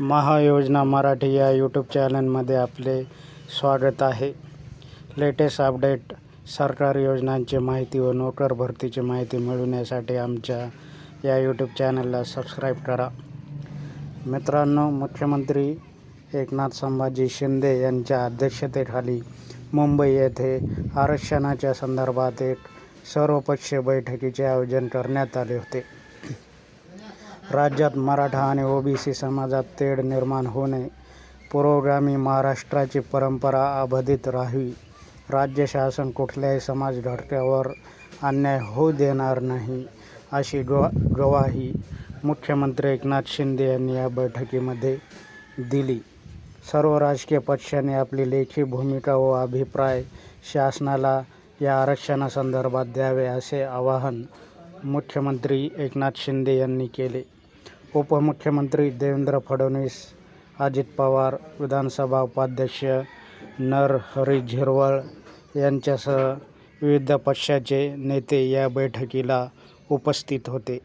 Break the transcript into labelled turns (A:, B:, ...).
A: महायोजना मराठी या यूट्यूब चॅनलमध्ये आपले स्वागत आहे. लेटेस्ट अपडेट सरकारी योजनांची माहिती व नोकर भरतीची माहिती मिळवण्यासाठी आमच्या या यूट्यूब चॅनलला सबस्क्राईब करा. मित्रांनो मुख्यमंत्री एकनाथ संभाजी शिंदे यांच्या अध्यक्षतेखाली मुंबई येथे आरक्षणाच्या संदर्भात एक सर्वपक्षीय बैठकीचे आयोजन करण्यात आले होते. राज्यात मराठा आणि ओबीसी समाजात तेढ निर्माण होणे पुरोगामी महाराष्ट्राची परंपरा अबाधित राहावी. राज्य शासन कुठल्याही समाज घटकावर अन्याय होऊ देणार नाही अशी गवा ग्वाही मुख्यमंत्री एकनाथ शिंदे यांनी या बैठकीमध्ये दिली. सर्व राजकीय पक्षांनी आपली लेखी भूमिका व अभिप्राय शासनाला या आरक्षणासंदर्भात द्यावे असे आवाहन मुख्यमंत्री एकनाथ शिंदे यांनी केले. उपमुख्यमंत्री देवेंद्र फडणवीस अजित पवार विधानसभा उपाध्यक्ष नरहरी झिरवळ यांच्यासह विविध पक्षाचे नेते या बैठकीला उपस्थित होते.